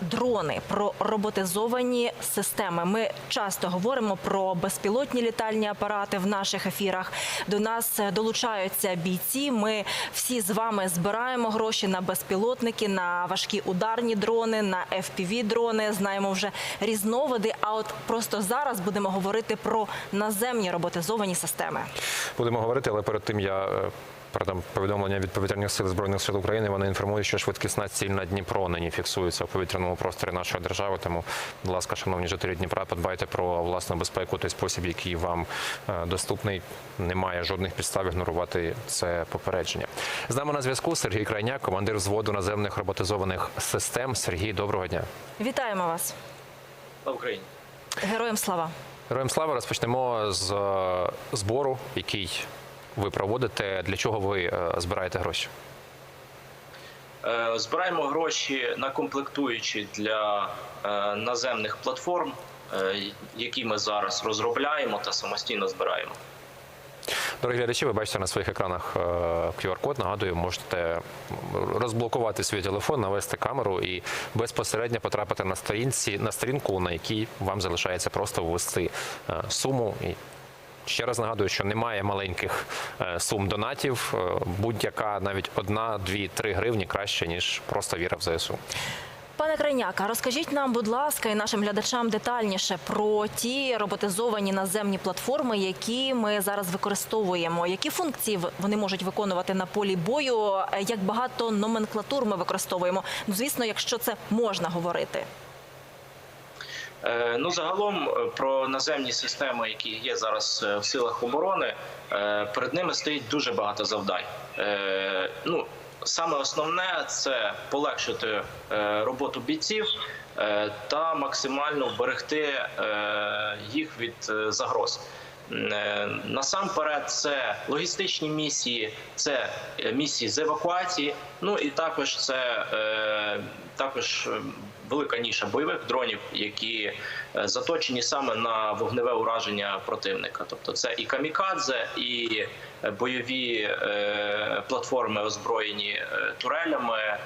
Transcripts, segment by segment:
дрони, про роботизовані системи. Ми часто говоримо про безпілотні літальні апарати в наших ефірах. До нас е, долучаються бійці. Ми всі з вами збираємо гроші на безпілотники, на важкі ударні дрони, на fpv дрони. Знаємо вже різновиди. А от просто зараз будемо говорити про наземні роботизовані системи. Будемо говорити, але перед тим я передам повідомлення від повітряних сил збройних сил України. Вони інформують, що швидкісна ціль на Дніпро нині фіксується в повітряному просторі нашої держави. Тому, будь ласка, шановні жителі Дніпра, подбайте про власну безпеку. Той спосіб, який вам е, доступний. Немає жодних підстав ігнорувати це попередження. З нами на зв'язку Сергій Крайняк, командир взводу наземних роботизованих систем. Сергій, доброго дня. Вітаємо вас, на Україні. героям слава. Героям слава розпочнемо з е, збору, який ви проводите. Для чого ви е, збираєте гроші? Е, Збираємо гроші на комплектуючі для е, наземних платформ, які ми зараз розробляємо та самостійно збираємо. Дорогі глядачі, ви бачите на своїх екранах QR-код. Нагадую, можете розблокувати свій телефон, навести камеру і безпосередньо потрапити на сторінці на сторінку, на якій вам залишається просто ввести суму. І ще раз нагадую, що немає маленьких е, сум донатів. Е, Будь-яка навіть одна, дві, три гривні краще ніж просто віра в ЗСУ. Пане Крайняка, розкажіть нам, будь ласка, і нашим глядачам детальніше про ті роботизовані наземні платформи, які ми зараз використовуємо. Які функції вони можуть виконувати на полі бою? Е, Як багато номенклатур ми використовуємо? Ну, звісно, якщо це можна говорити. Е, Ну, загалом е, про наземні системи, які є зараз е, в силах оборони, перед ними стоїть дуже багато завдань. Ну, саме основне це полегшити роботу бійців та максимально вберегти їх від загроз. Насамперед, це логістичні місії, це місії з евакуації. Ну і також це також велика ніша бойових дронів, які е, заточені саме на вогневе ураження противника. Тобто, це і камікадзе, і е, бойові е, платформи, озброєні турелями,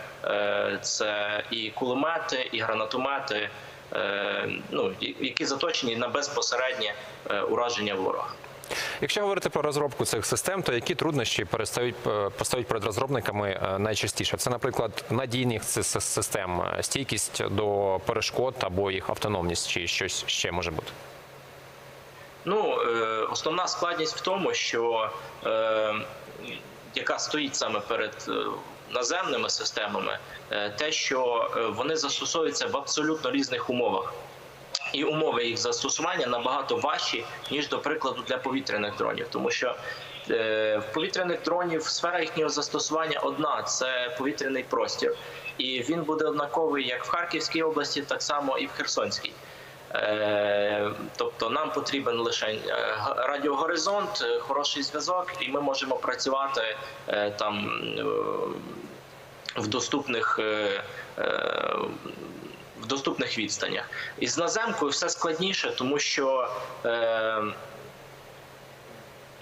це і кулемети, і гранатомети. Ну які заточені на безпосереднє ураження ворога. Якщо говорити про розробку цих систем, то які труднощі перестають е, постають перед розробниками е, найчастіше? Це, наприклад, надійність систем, е, стійкість до перешкод або їх автономність, чи щось ще може бути. Ну, основна складність в тому, що яка стоїть саме перед наземними системами, те, що вони застосовуються в абсолютно різних умовах. І умови їх застосування набагато важчі, ніж, до прикладу, для повітряних дронів, тому що е, в повітряних дронів сфера їхнього застосування одна це повітряний простір, і він буде однаковий як в Харківській області, так само і в Херсонській. Е, Тобто нам потрібен лише е, радіогоризонт, хороший зв'язок, і ми можемо працювати там в доступних. В доступних відстанях і з наземкою все складніше, тому що е,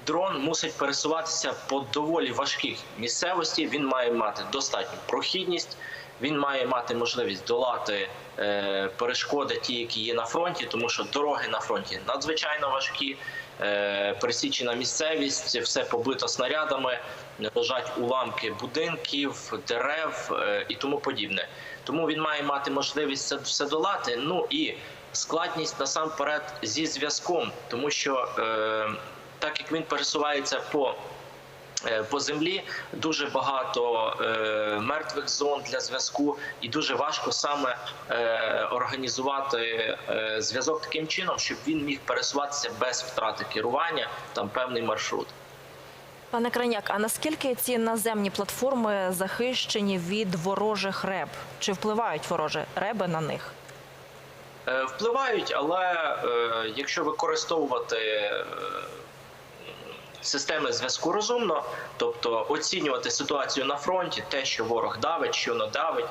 дрон мусить пересуватися по доволі важких місцевості. Він має мати достатню прохідність, він має мати можливість долати е, перешкоди, ті, які є на фронті, тому що дороги на фронті надзвичайно важкі. Е, пересічена місцевість, все побито снарядами, лежать уламки будинків, дерев е, і тому подібне. Тому він має мати можливість це все долати. Ну і складність насамперед зі зв'язком, тому що е, так як він пересувається по е, по землі дуже багато е, мертвих зон для зв'язку, і дуже важко саме е, організувати е, зв'язок таким чином, щоб він міг пересуватися без втрати керування там певний маршрут. Пане Крайняк, а наскільки ці наземні платформи захищені від ворожих реб? Чи впливають ворожі реби на них? Е, Впливають, але е, якщо використовувати е, системи зв'язку розумно, тобто оцінювати ситуацію на фронті, те, що ворог давить, що не давить,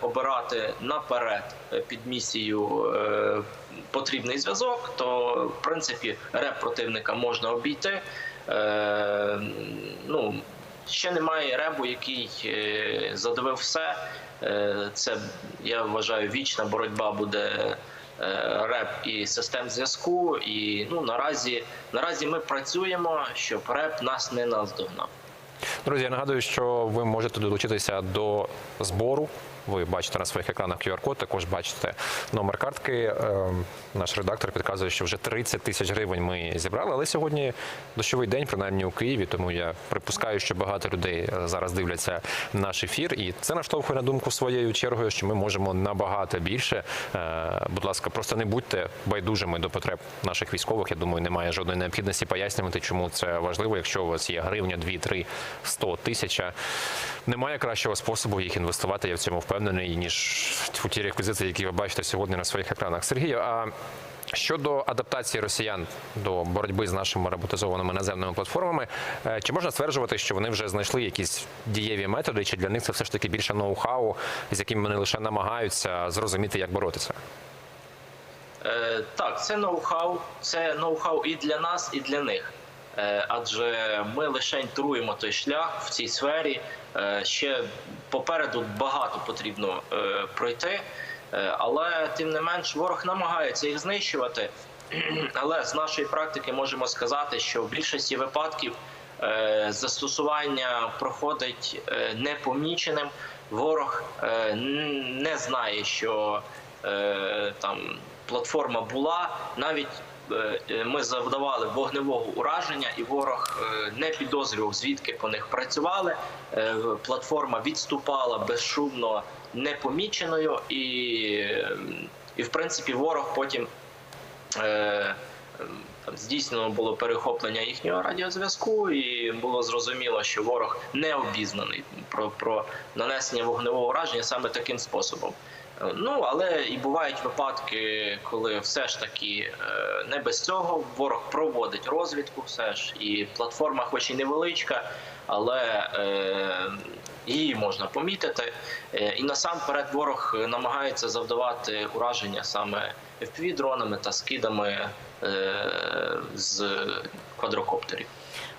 обирати наперед під місію е, потрібний зв'язок, то в принципі реп противника можна обійти. Е, ну, ще немає ребу, який е, задавив все. Е, Це я вважаю, вічна боротьба буде реп і систем зв'язку. І ну наразі наразі ми працюємо, щоб реп нас не наздогнав. Друзі, я нагадую, що ви можете долучитися до збору. Ви бачите на своїх екранах QR-код, також бачите номер картки. Ем, Наш редактор підказує, що вже 30 тисяч гривень ми зібрали. Але сьогодні дощовий день, принаймні у Києві. Тому я припускаю, що багато людей е, зараз дивляться наш ефір, і це наштовхує на думку своєю чергою, що ми можемо набагато більше. Е, Будь ласка, просто не будьте байдужими до потреб наших військових. Я думаю, немає жодної необхідності пояснювати, чому це важливо. Якщо у вас є гривня, 2, 3, 100, тисяча, немає кращого способу їх інвестувати. Я в цьому впевнений, ніж у ті реквізити, які ви бачите сьогодні на своїх екранах. Сергію, а щодо адаптації росіян до боротьби з нашими роботизованими наземними платформами, е, чи можна стверджувати, що вони вже знайшли якісь дієві методи, чи для них це все ж таки більше ноу-хау, з яким вони лише намагаються зрозуміти, як боротися? Е, Так, це ноу-хау, це ноу-хау і для нас, і для них. Е, Адже ми лише туруємо той шлях в цій сфері. Е, Ще попереду багато потрібно е, пройти, але тим не менш ворог намагається їх знищувати. Але з нашої практики можемо сказати, що в більшості випадків застосування проходить непоміченим. Ворог не знає, що там платформа була. Навіть ми завдавали вогневого ураження, і ворог е, не підозрював, звідки по них працювали. Е, Платформа відступала безшумно, непоміченою, і, е, і в принципі ворог потім. Е, там здійснено було перехоплення їхнього радіозв'язку, і було зрозуміло, що ворог не обізнаний про, про нанесення вогневого ураження саме таким способом. Е, Ну але і бувають випадки, коли все ж таки е, не без цього ворог проводить розвідку, все ж і платформа, хоч і невеличка, але е, її можна помітити. І насамперед ворог намагається завдавати ураження саме FPV-дронами та скидами з квадрокоптерів.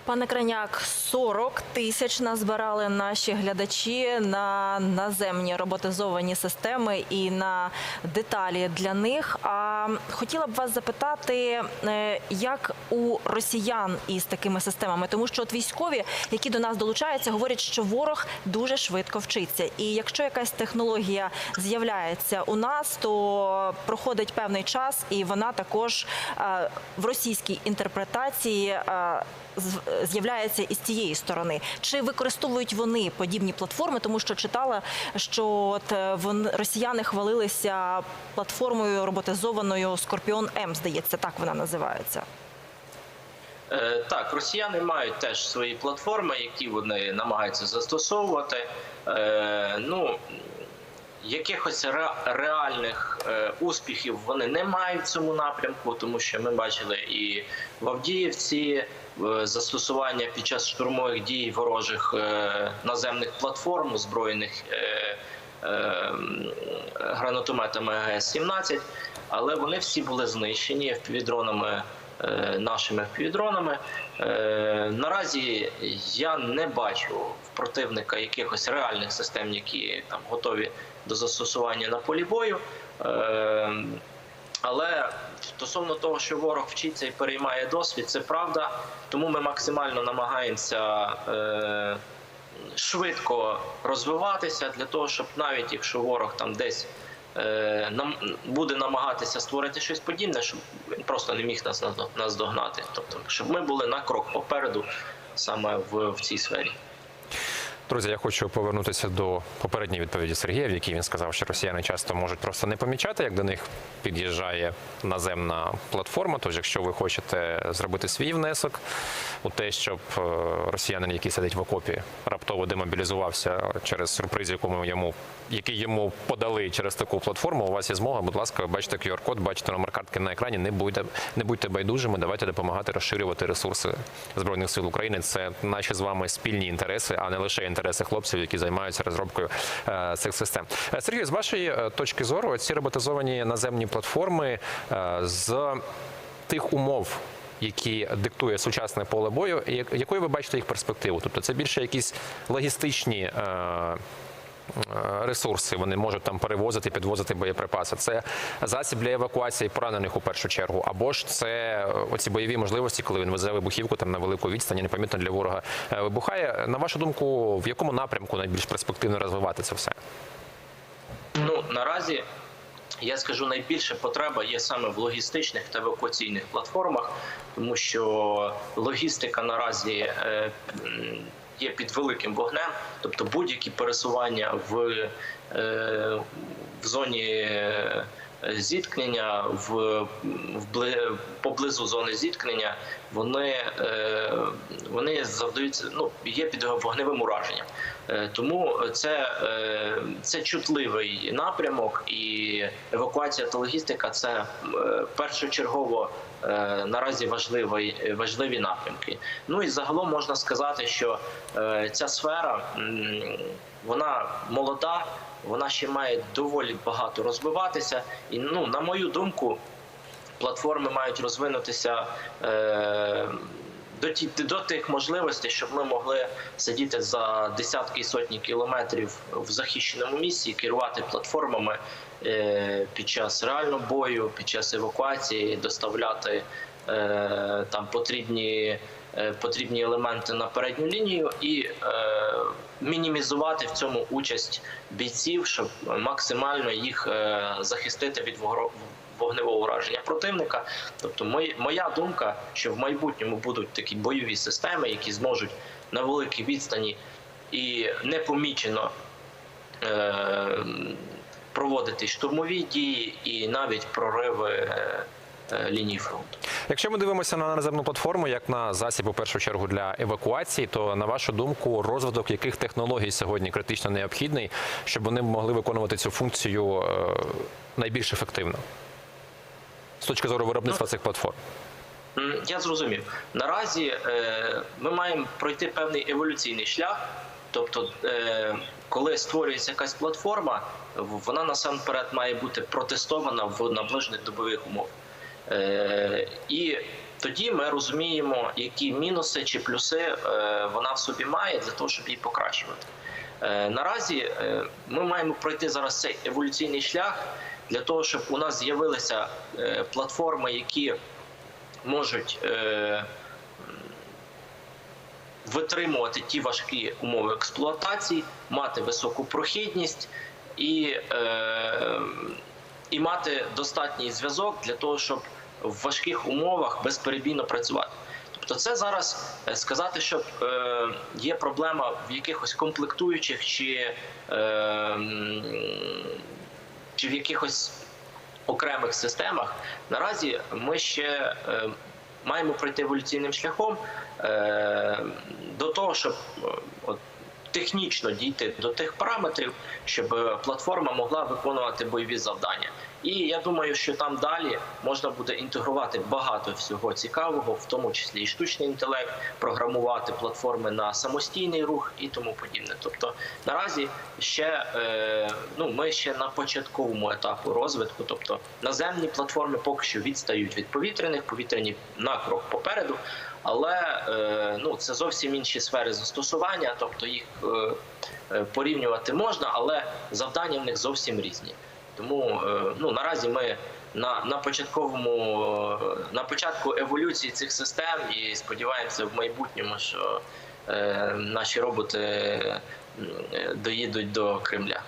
Пане Краняк, 40 тисяч назбирали наші глядачі на наземні роботизовані системи і на деталі для них. А хотіла б вас запитати, е, як у росіян із такими системами, тому що от військові, які до нас долучаються, говорять, що ворог дуже швидко вчиться. І якщо якась технологія з'являється у нас, то проходить певний час, і вона також е, в російській інтерпретації. Е, з- з'являється із цієї сторони. Чи використовують вони подібні платформи? Тому що читала, що от е, росіяни хвалилися платформою роботизованою Скорпіон М, здається, так вона називається. Е, Так, росіяни мають теж свої платформи, які вони намагаються застосовувати. Ну якихось реальних успіхів вони не мають в цьому напрямку, тому що ми бачили і в Авдіївці застосування під час штурмових дій ворожих е, наземних платформ, озброєних е, е, гранатометами АГС-17, але вони всі були знищені впівдронами е, нашими впівдронами. Е, Наразі я не бачу в противника якихось реальних систем, які там готові до застосування на полі бою. Е, Але стосовно того, що ворог вчиться і переймає досвід, це правда. Тому ми максимально намагаємося е, швидко розвиватися для того, щоб навіть якщо ворог там десь е, нам буде намагатися створити щось подібне, щоб він просто не міг нас наздо- наздогнати. Тобто, щоб ми були на крок попереду саме в, в цій сфері. Друзі, я хочу повернутися до попередньої відповіді Сергія, в якій він сказав, що росіяни часто можуть просто не помічати, як до них під'їжджає наземна платформа. Тож, якщо ви хочете зробити свій внесок у те, щоб е, росіянин, який сидить в окопі, раптово демобілізувався через сюрприз, якому йому який йому подали через таку платформу, у вас є змога. Будь ласка, бачите QR-код, бачите номер картки на екрані. Не будьте, не будьте байдужими. Давайте допомагати розширювати ресурси збройних сил України. Це наші з вами спільні інтереси, а не лише інтереси хлопців, які займаються розробкою е, цих систем. Е, Сергій, з вашої е, точки зору, ці роботизовані наземні платформи з тих умов. які диктує сучасне поле бою, якою ви бачите їх перспективу? Тобто це більше якісь логістичні. Е, Ресурси вони можуть там перевозити, підвозити боєприпаси. Це засіб для евакуації поранених у першу чергу, або ж це е, оці бойові можливості, коли він везе вибухівку там на велику відстань, і непомітно для ворога е, вибухає. На вашу думку, в якому напрямку найбільш перспективно розвивати це все? Ну наразі я скажу найбільша потреба є саме в логістичних та евакуаційних платформах, тому що логістика наразі є під великим вогнем, тобто будь-які пересування в, е, в зоні. Зіткнення в, в поблизу зони зіткнення вони, е, вони завдаються ну є під вогневим ураженням. Е, Тому це, е, це чутливий напрямок, і евакуація та логістика це першочергово наразі важливий, важливі напрямки. Ну і загалом можна сказати, що ця сфера вона молода, вона ще має доволі багато розвиватися. І ну, на мою думку, платформи мають розвинутися. Е, до ті до тих можливостей, щоб ми могли сидіти за десятки і сотні кілометрів в захищеному місці, керувати платформами е, під час реального бою, під час евакуації, доставляти е, там потрібні. е, Потрібні елементи на передню лінію і мінімізувати в цьому участь бійців, щоб максимально їх е, захистити від вогневого ураження противника. Тобто, моя думка, що в майбутньому будуть такі бойові системи, які зможуть на великій відстані і непомічено е, проводити штурмові дії і навіть прориви е, лінії фронту. Якщо ми дивимося на наземну платформу як на засіб у першу чергу для евакуації, то на вашу думку, розвиток яких технологій сьогодні критично необхідний, щоб вони могли виконувати цю функцію е, найбільш ефективно з точки зору виробництва цих платформ? Я зрозумів. Наразі е, ми маємо пройти певний еволюційний шлях. Тобто, е, коли створюється якась платформа, вона насамперед має бути протестована в наближених добових умовах. Е, і тоді ми розуміємо, які мінуси чи плюси е, вона в собі має для того, щоб її покращувати. Е, Наразі ми маємо пройти зараз цей еволюційний шлях для того, щоб у нас з'явилися платформи, які можуть витримувати ті важкі умови експлуатації, мати високу прохідність і, і мати достатній зв'язок для того, щоб в важких умовах безперебійно працювати. Тобто, це зараз е, сказати, що е, є проблема в якихось комплектуючих чи, е, чи в якихось окремих системах. Наразі ми ще маємо пройти еволюційним шляхом до того, щоб от, технічно дійти до тих параметрів, щоб платформа могла виконувати бойові завдання. І я думаю, що там далі можна буде інтегрувати багато всього цікавого, в тому числі і штучний інтелект, програмувати платформи на самостійний рух і тому подібне. Тобто наразі ще е, ну ми ще на початковому етапу розвитку, тобто наземні платформи поки що відстають від повітряних, повітряні на крок попереду. Але е, ну це зовсім інші сфери застосування, тобто їх е, порівнювати можна, але завдання в них зовсім різні. Тому е, ну наразі ми на, на початковому е, на початку еволюції цих систем і сподіваємося в майбутньому, що е, наші роботи е, доїдуть до Кремля.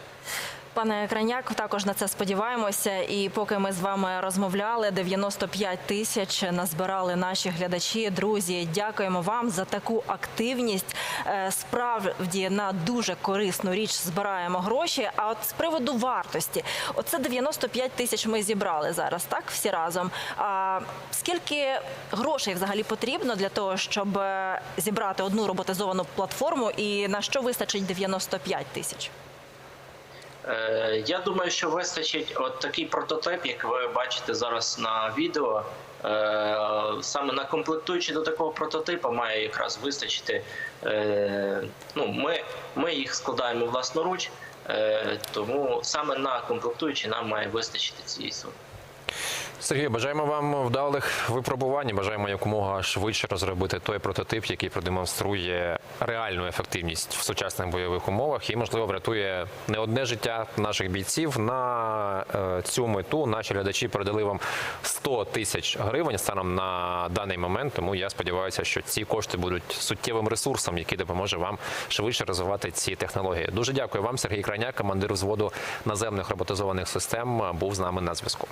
Пане Краняк, також на це сподіваємося. І поки ми з вами розмовляли, 95 тисяч назбирали наші глядачі. Друзі, дякуємо вам за таку активність. Е, Справді на дуже корисну річ збираємо гроші. А от з приводу вартості, оце 95 тисяч ми зібрали зараз, так всі разом. А скільки грошей взагалі потрібно для того, щоб е, зібрати одну роботизовану платформу, і на що вистачить 95 тисяч? Е, Я думаю, що вистачить от такий прототип, як ви бачите зараз на відео. Е, Саме на комплектуючі до такого прототипу має якраз вистачити. е, Ну, ми, ми їх складаємо власноруч, тому саме на комплектуючі нам має вистачити цієї суми. Сергій, бажаємо вам вдалих випробувань. Бажаємо якомога швидше розробити той прототип, який продемонструє реальну ефективність в сучасних бойових умовах і, можливо, врятує не одне життя наших бійців. На е, цю мету наші глядачі передали вам 100 тисяч гривень станом на даний момент. Тому я сподіваюся, що ці кошти будуть суттєвим ресурсом, який допоможе вам швидше розвивати ці технології. Дуже дякую вам, Сергій Краняк, командир взводу наземних роботизованих систем, був з нами на зв'язку.